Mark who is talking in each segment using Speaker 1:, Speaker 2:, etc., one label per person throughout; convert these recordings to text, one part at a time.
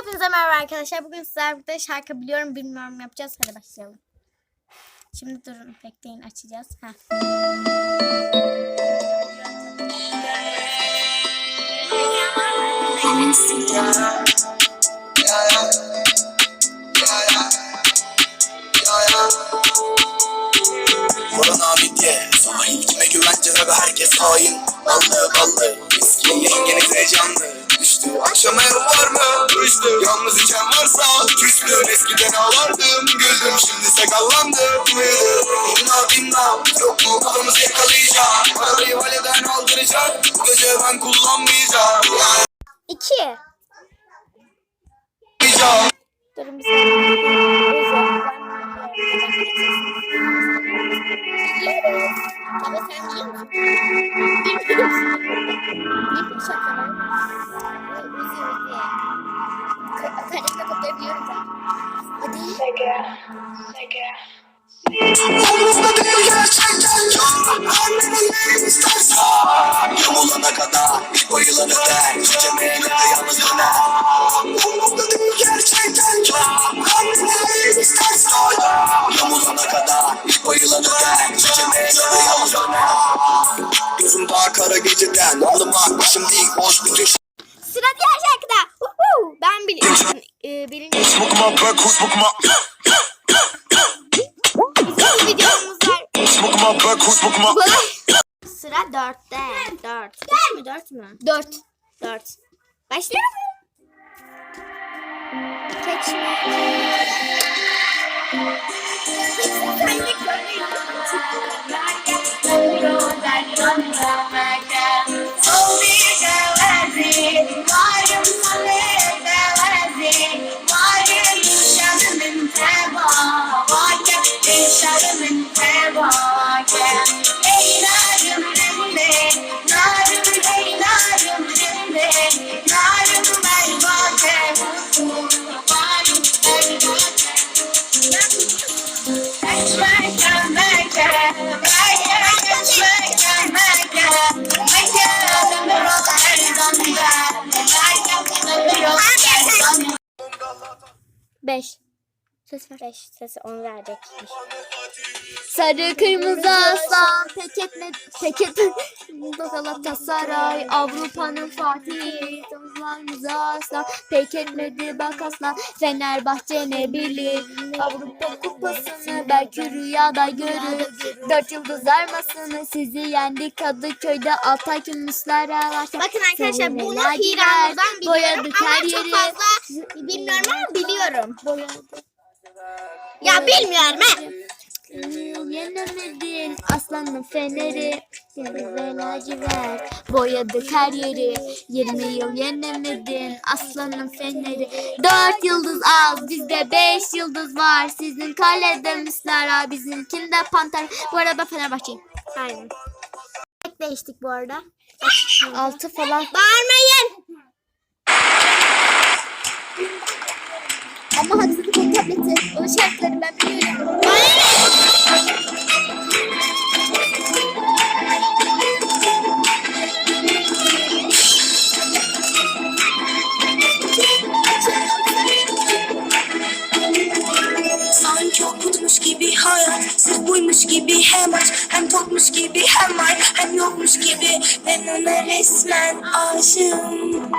Speaker 1: Hepinize merhaba arkadaşlar. Bugün sizlerle birlikte şarkı biliyorum bilmiyorum yapacağız. Hadi başlayalım. Şimdi durun bekleyin açacağız.
Speaker 2: Ve herkes hain Ballı ballı Viski yengeniz heyecanlı Düştü akşam ev var mı? Düştü Yalnız içen varsa Küstüm eskiden ağlardım Güldüm şimdi sakallandım Binna binna Yok mu kafamızı yakalayacak Parayı validen aldıracak Bu gece ben kullanmayacağım.
Speaker 1: İki.
Speaker 2: Yakalayacağım. Umurumda değil gerçekten ya Annene neyin istersen. Yamulana kadar ilk bayılana dek Tükemeyen de yalnız döner. Umurumda değil gerçekten ya Annene neyin istersen. Yamulana kadar ilk bayılana dek Tükemeyen de yalnız döner. Gözüm daha kara geceden. Ağlamak başım değil boş köşe
Speaker 1: Sıra diğer şarkıda. Ben biliyorum. Ee,
Speaker 2: e, birinci
Speaker 1: Bizim videomuz var. Sıra dörtte. Dört. Üç mü dört mü? Dört. Dört. Başlayalım. Geçme. 5. Ses ver. Beş. Sesi on verecek. Sarı kırmızı aslan pek etme pek etme Galatasaray Avrupa'nın Fatih'i Kırmızı aslan pek etmedi bak aslan Fenerbahçe ne bilir Avrupa kupasını belki rüyada görür Dört yıldız armasını sizi yendi Kadıköy'de Altay Gümüşler'e var
Speaker 3: Bakın arkadaşlar bunu Hiranur'dan biliyorum ama
Speaker 1: her
Speaker 3: çok
Speaker 1: yeri.
Speaker 3: fazla bilmiyorum ama biliyorum.
Speaker 1: Boyadık
Speaker 3: Ya bilmiyorum he.
Speaker 1: Yenemedin. Aslanın feneri. Denize lacivert Boyadık her yeri. 20 yıl yenemedin. Aslanın feneri. 4 yıldız az bizde 5 yıldız var. Sizin kalede Müslera bizimkinde Panter? Bu arada Fenerbahçe'yim
Speaker 3: Aynen. Değiştik bu arada.
Speaker 1: 6 falan.
Speaker 3: Bağırmayın.
Speaker 1: Ama haksızlık o tableti O şartları ben biliyorum.
Speaker 4: Gibi hayat Sırf buymuş gibi hem aç Hem tokmuş gibi hem var Hem yokmuş gibi. Ben ona resmen aşığım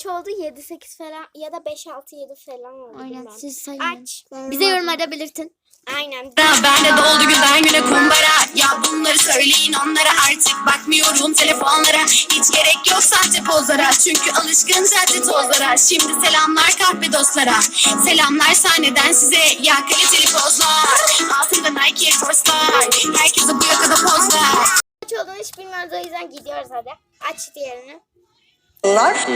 Speaker 3: Kaç oldu? 7 8 falan ya da 5 6 7 falan oldu.
Speaker 1: Aynen
Speaker 3: bilmem.
Speaker 1: siz sayın
Speaker 3: Aç.
Speaker 1: Bize yorumlarda belirtin
Speaker 3: Aynen.
Speaker 4: Ben de doldu günden güne kumbara Ya bunları söyleyin onlara artık Bakmıyorum telefonlara Hiç gerek yok sahte pozlara Çünkü alışkın cadde tozlara Şimdi selamlar kahve dostlara Selamlar sahneden size Ya kaliteli pozlar Altında Nike Air Force'lar Herkese bu yakada pozlar
Speaker 3: Kaç olduğunu hiç bilmiyoruz o yüzden gidiyoruz hadi. Aç diğerini.
Speaker 5: Yapmasınlar,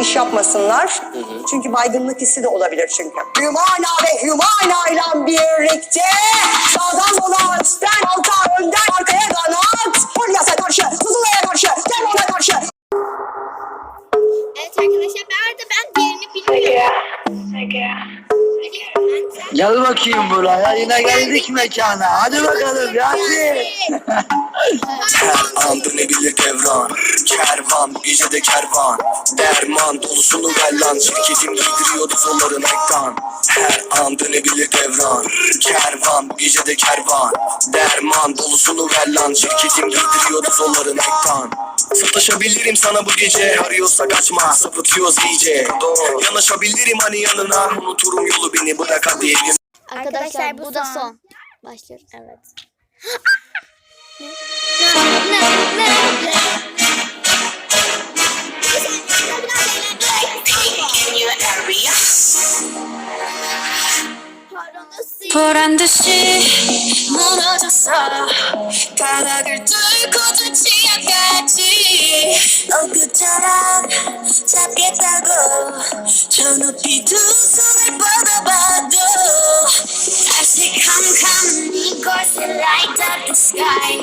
Speaker 5: iş yapmasınlar. Çünkü baygınlık hissi de olabilir çünkü. Humana ve Humana ile birlikte sağdan sola üstten alta önden arkaya kanat. Polyas'a karşı, Tuzula'ya karşı, Demon'a karşı.
Speaker 3: Evet arkadaşlar ben arada ben diğerini bilmiyorum. Biliyorum
Speaker 6: Gel bakayım buraya yine geldik mekana. Hadi bakalım Yasin.
Speaker 2: Her an dönebilir devran Kervan bu gece de kervan. Derman dolusunu ver lan. Şirketim giydiriyordu doların ekran. Her an dönebilir devran. Kervan bu gece de kervan. Derman dolusunu ver lan. Şirketim giydiriyordu doların ekran. Sataşabilirim sana bu gece. Arıyorsa kaçma. Sapıtıyoruz iyice. Yanaşabilirim hani yanına. Unuturum yolu beni. Bırak hadi
Speaker 1: Arkadaşlar,
Speaker 3: bu
Speaker 1: bu, da
Speaker 3: son.
Speaker 1: son. Başlıyoruz.
Speaker 3: Evet.
Speaker 7: 보란 듯이 무너졌어. 바닥을 뚫고 저 지하까지. 너 그처럼 잡겠다고. 저 높이 두 손을 뻗어봐도 다시 캄캄한 이곳에 light up the sky